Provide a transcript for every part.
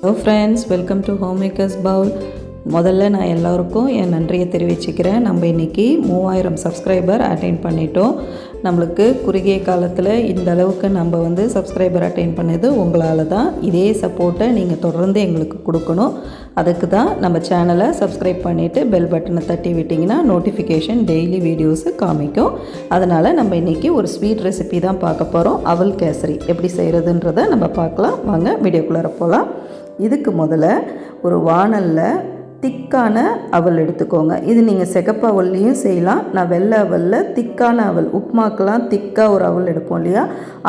Hello friends welcome to home makers bowl முதல்ல நான் எல்லோருக்கும் என் நன்றியை தெரிவிச்சுக்கிறேன். நம்ம இன்றைக்கி மூவாயிரம் சப்ஸ்கிரைபர் அட்டைன் பண்ணிட்டோம். நம்மளுக்கு குறுகிய காலத்தில் இந்த அளவுக்கு நம்ம வந்து சப்ஸ்கிரைபர் அட்டைன் பண்ணது உங்களால் தான். இதே சப்போர்ட்டை நீங்கள் தொடர்ந்து எங்களுக்கு கொடுக்கணும். அதுக்கு தான் நம்ம சேனலை சப்ஸ்கிரைப் பண்ணிவிட்டு பெல் பட்டனை தட்டி விட்டிங்கன்னா நோட்டிஃபிகேஷன் டெய்லி வீடியோஸு காமிக்கும். அதனால் நம்ம இன்றைக்கி ஒரு ஸ்வீட் ரெசிபி தான் பார்க்க போகிறோம் அவல் கேசரி எப்படி செய்கிறதுன்றதை நம்ம பார்க்கலாம். வாங்க வீடியோக்குள்ளார போகலாம். இதுக்கு முதல்ல ஒரு வானலில் திக்கான அவல் எடுத்துக்கோங்க. இது நீங்கள் சிகப்பு அவல்லையும் செய்யலாம். நான் வெள்ளை அவலில் திக்கான அவல் உப்புமாக்கெலாம் திக்காக ஒரு அவல் எடுப்போம் இல்லையா?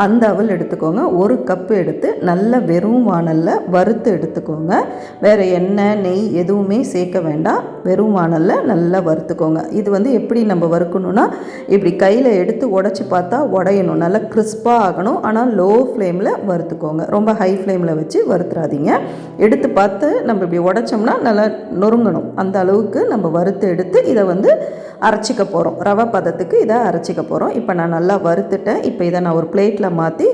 அந்த அவல் எடுத்துக்கோங்க. ஒரு கப்பு எடுத்து நல்ல வெறும் வானலில் வறுத்து எடுத்துக்கோங்க. வேறு எண்ணெய் நெய் எதுவுமே சேர்க்க வேண்டாம். வெறும் வானலில் நல்லா வறுத்துக்கோங்க. இது வந்து எப்படி நம்ம வறுக்கணும்னா இப்படி கையில் எடுத்து உடச்சி பார்த்தா உடையணும். நல்லா கிறிஸ்பாக ஆகணும். ஆனால் லோ ஃப்ளேமில் வறுத்துக்கோங்க. ரொம்ப ஹை ஃப்ளேமில் வச்சு வறுத்துறாதீங்க. எடுத்து பார்த்து நம்ம இப்படி உடைச்சோம்னா நல்லா நொறுங்கணும். அந்த அளவுக்கு நம்ம வறுத்து எடுத்து இதை வந்து அரைச்சிக்க போகிறோம் ரவை பதத்துக்கு இதை அரைச்சிக்க போகிறோம் இப்போ நான் நல்லா வறுத்துட்டேன். இப்போ இதை நான் ஒரு பிளேட்டில் மாற்றி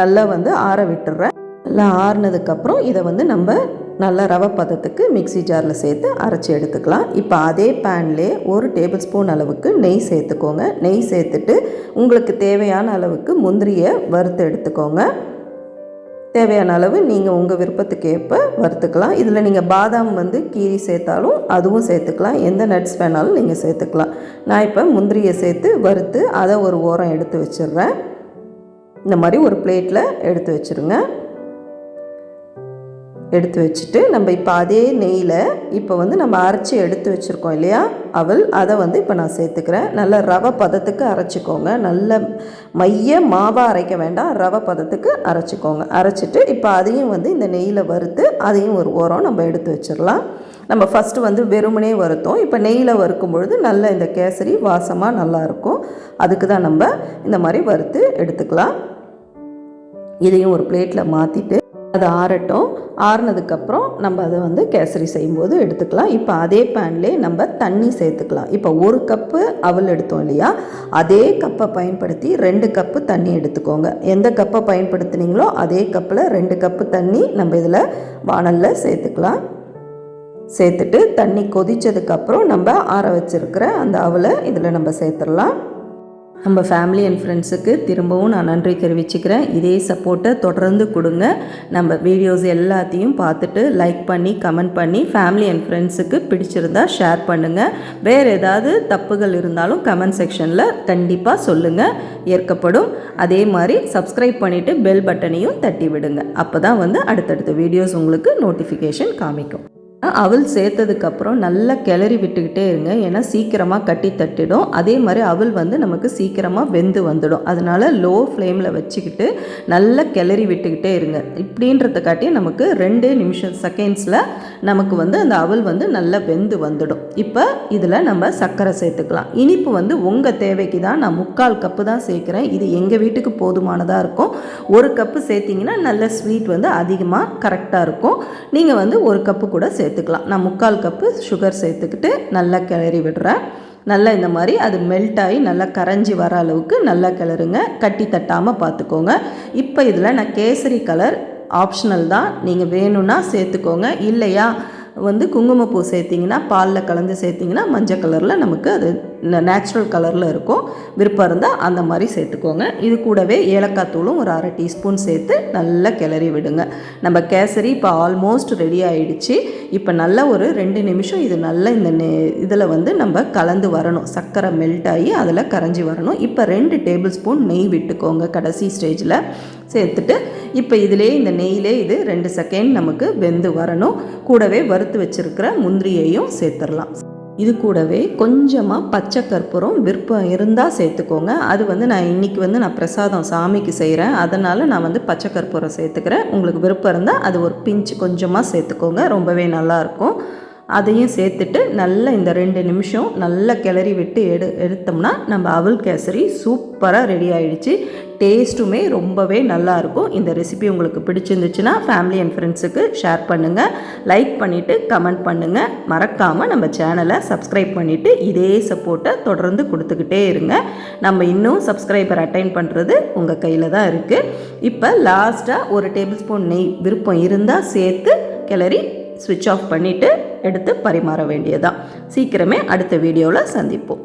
நல்லா வந்து ஆற விட்டுறேன். நல்லா ஆறுனதுக்கப்புறம் இதை வந்து நம்ம நல்லா ரவை பதத்துக்கு மிக்சி ஜாரில் சேர்த்து அரைச்சி எடுத்துக்கலாம். இப்போ அதே பேன்லேயே ஒரு டேபிள் ஸ்பூன் அளவுக்கு நெய் சேர்த்துக்கோங்க. நெய் சேர்த்துட்டு உங்களுக்கு தேவையான அளவுக்கு முந்திரியை வறுத்து எடுத்துக்கோங்க. தேவையான அளவு நீங்கள் உங்கள் விருப்பத்துக்கு ஏற்ப வறுத்துக்கலாம். இதில் நீங்கள் பாதாம் வந்து கீரி சேர்த்தாலும் அதுவும் சேர்த்துக்கலாம். எந்த நட்ஸ் வேணாலும் நீங்கள் சேர்த்துக்கலாம். நான் இப்போ முந்திரியை சேர்த்து வறுத்து அதை ஒரு ஓரம் எடுத்து வச்சிடுறேன். இந்த மாதிரி ஒரு பிளேட்டில் எடுத்து வச்சுருங்க. எடுத்து வச்சுட்டு நம்ம இப்போ அதே நெய்யில் இப்போ வந்து நம்ம அரைச்சி எடுத்து வச்சுருக்கோம் இல்லையா? அவள் அதை வந்து இப்போ நான் சேர்த்துக்கிறேன். நல்ல ரவை பதத்துக்கு அரைச்சிக்கோங்க. நல்ல மைய மாவாக அரைக்க வேண்டாம். ரவை பதத்துக்கு அரைச்சிக்கோங்க. அரைச்சிட்டு இப்போ அதையும் வந்து இந்த நெய்யில் வறுத்து அதையும் ஒரு ஓரம் நம்ம எடுத்து வச்சிடலாம். நம்ம ஃபஸ்ட்டு வந்து வெறுமனே வறுத்தோம். இப்போ நெய்யில் வறுக்கும் பொழுது நல்ல இந்த கேசரி வாசமாக நல்லாயிருக்கும் அதுக்கு தான் நம்ம இந்த மாதிரி வறுத்து எடுத்துக்கலாம். இதையும் ஒரு பிளேட்டில் மாற்றிட்டு அது ஆறட்டும். ஆறுனதுக்கப்புறம் நம்ம அதை வந்து கேசரி செய்யும்போது எடுத்துக்கலாம். இப்போ அதே பேன்லேயே நம்ம தண்ணி சேர்த்துக்கலாம். இப்போ ஒரு கப்பு அவல் எடுத்தோம் இல்லையா? அதே கப்பை பயன்படுத்தி ரெண்டு கப்பு தண்ணி எடுத்துக்கோங்க. எந்த கப்பை பயன்படுத்துனீங்களோ அதே கப்பில் ரெண்டு கப்பு தண்ணி நம்ம இதில் வானலில் சேர்த்துக்கலாம். சேர்த்துட்டு தண்ணி கொதித்ததுக்கப்புறம் நம்ம ஆற வச்சுருக்கிற அந்த அவலை இதில் நம்ம சேர்த்துடலாம். நம்ம ஃபேமிலி அண்ட் ஃப்ரெண்ட்ஸுக்கு திரும்பவும் நான் நன்றி தெரிவிச்சுக்கிறேன். இதே சப்போர்ட்டை தொடர்ந்து கொடுங்க. நம்ம வீடியோஸ் எல்லாத்தையும் பார்த்துட்டு லைக் பண்ணி கமெண்ட் பண்ணி ஃபேமிலி அண்ட் ஃப்ரெண்ட்ஸுக்கு பிடிச்சிருந்தா ஷேர் பண்ணுங்கள் வேறு ஏதாவது தப்புகள் இருந்தாலும் கமெண்ட் செக்ஷனில் கண்டிப்பாக சொல்லுங்கள் ஏற்கப்படும். அதே மாதிரி சப்ஸ்கிரைப் பண்ணிவிட்டு பெல் பட்டனையும் தட்டி விடுங்க. அப்போ தான் வந்து அடுத்தடுத்த வீடியோஸ் உங்களுக்கு நோட்டிஃபிகேஷன் காமிக்கும். அவள் சேர்த்ததுக்கப்புறம் நல்லா கிளறி விட்டுக்கிட்டே இருங்க. ஏன்னா சீக்கிரமாக கட்டி தட்டிடும். அதே மாதிரி அவள் வந்து நமக்கு சீக்கிரமாக வெந்து வந்துடும். அதனால் லோ ஃப்ளேமில் வச்சுக்கிட்டு நல்லா கிளறி விட்டுக்கிட்டே இருங்க. இப்படின்றதுக்காட்டி நமக்கு ரெண்டு நிமிஷம் செகண்ட்ஸில் நமக்கு வந்து அந்த அவள் வந்து நல்லா வெந்து வந்துடும். இப்போ இதில் நம்ம சர்க்கரை சேர்த்துக்கலாம். இனிப்பு வந்து உங்கள் தேவைக்கு தான். நான் முக்கால் கப்பு தான் சேர்க்குறேன். இது எங்கள் வீட்டுக்கு போதுமானதாக இருக்கும். ஒரு கப்பு சேர்த்திங்கன்னா நல்ல ஸ்வீட் வந்து அதிகமாக கரெக்டாக இருக்கும். நீங்கள் வந்து ஒரு கப்பு கூட சேர்த்து சேர்த்துக்கலாம். நான் முக்கால் கப்பு சுகர் சேர்த்துக்கிட்டு நல்லா கிளறி விடுறேன். நல்லா இந்த மாதிரி அது மெல்ட் ஆகி நல்லா கரைஞ்சி வர அளவுக்கு நல்லா கிளறுங்க. கட்டி தட்டாமல் பார்த்துக்கோங்க. இப்போ இதில் நான் கேசரி கலர் ஆப்ஷனல் தான். நீங்கள் வேணும்னா சேர்த்துக்கோங்க. இல்லையா? வந்து குங்குமப்பூ சேர்த்திங்கன்னா பாலில் கலந்து சேர்த்திங்கன்னா மஞ்சள் கலரில் நமக்கு அது நேச்சுரல் கலரில் இருக்கும். விருப்பம் இருந்தால் அந்த மாதிரி சேர்த்துக்கோங்க. இது கூடவே ஏலக்காய் தூளும் ஒரு அரை டீஸ்பூன் சேர்த்து நல்லா கிளறி விடுங்க. நம்ம கேசரி இப்போ ஆல்மோஸ்ட் ரெடி ஆகிடுச்சு இப்போ நல்லா ஒரு ரெண்டு நிமிஷம் இது நல்லா இந்த நெ இதில் வந்து நம்ம கலந்து வரணும். சர்க்கரை மெல்ட் ஆகி அதில் கரைஞ்சி வரணும். இப்போ ரெண்டு டேபிள் ஸ்பூன் நெய் விட்டுக்கோங்க கடைசி ஸ்டேஜில் சேர்த்துட்டு இப்போ இதிலே இந்த நெய்யிலே இது ரெண்டு செகண்ட் நமக்கு வெந்து வரணும். கூடவே வறுத்து வச்சுருக்கிற முந்திரியையும் சேர்த்துடலாம். இது கூடவே கொஞ்சமாக பச்சை கற்பூரம் விருப்பம் இருந்தால் சேர்த்துக்கோங்க. அது வந்து நான் இன்றைக்கி வந்து நான் பிரசாதம் சாமிக்கு செய்கிறேன் அதனால் நான் வந்து பச்சை கற்பூரம் சேர்த்துக்கிறேன். உங்களுக்கு விருப்பம் இருந்தால் அது ஒரு பிஞ்சு கொஞ்சமாக சேர்த்துக்கோங்க. ரொம்பவே நல்லாயிருக்கும் அதையும் சேர்த்துட்டு நல்லா இந்த ரெண்டு நிமிஷம் நல்லா கிளறி விட்டு எடு எடுத்தோம்னா நம்ம அவல் கேசரி சூப்பராக ரெடி ஆகிடுச்சு டேஸ்ட்டுமே ரொம்பவே நல்லாயிருக்கும். இந்த ரெசிபி உங்களுக்கு பிடிச்சிருந்துச்சுன்னா ஃபேமிலி அண்ட் ஃப்ரெண்ட்ஸுக்கு ஷேர் பண்ணுங்கள் லைக் பண்ணிவிட்டு கமெண்ட் பண்ணுங்கள் மறக்காமல் நம்ம சேனலை சப்ஸ்கிரைப் பண்ணிவிட்டு இதே சப்போர்ட்டை தொடர்ந்து கொடுத்துக்கிட்டே இருங்க. நம்ம இன்னும் சப்ஸ்கிரைபர் அட்டைன் பண்ணுறது உங்கள் கையில் தான் இருக்குது இப்போ லாஸ்ட்டாக ஒரு டேபிள் ஸ்பூன் நெய் விருப்பம் இருந்தால் சேர்த்து கிளறி ஸ்விட்ச் ஆஃப் பண்ணிவிட்டு எடுத்து பரிமாற வேண்டியதான் சீக்கிரமே அடுத்த வீடியோவில் சந்திப்போம்.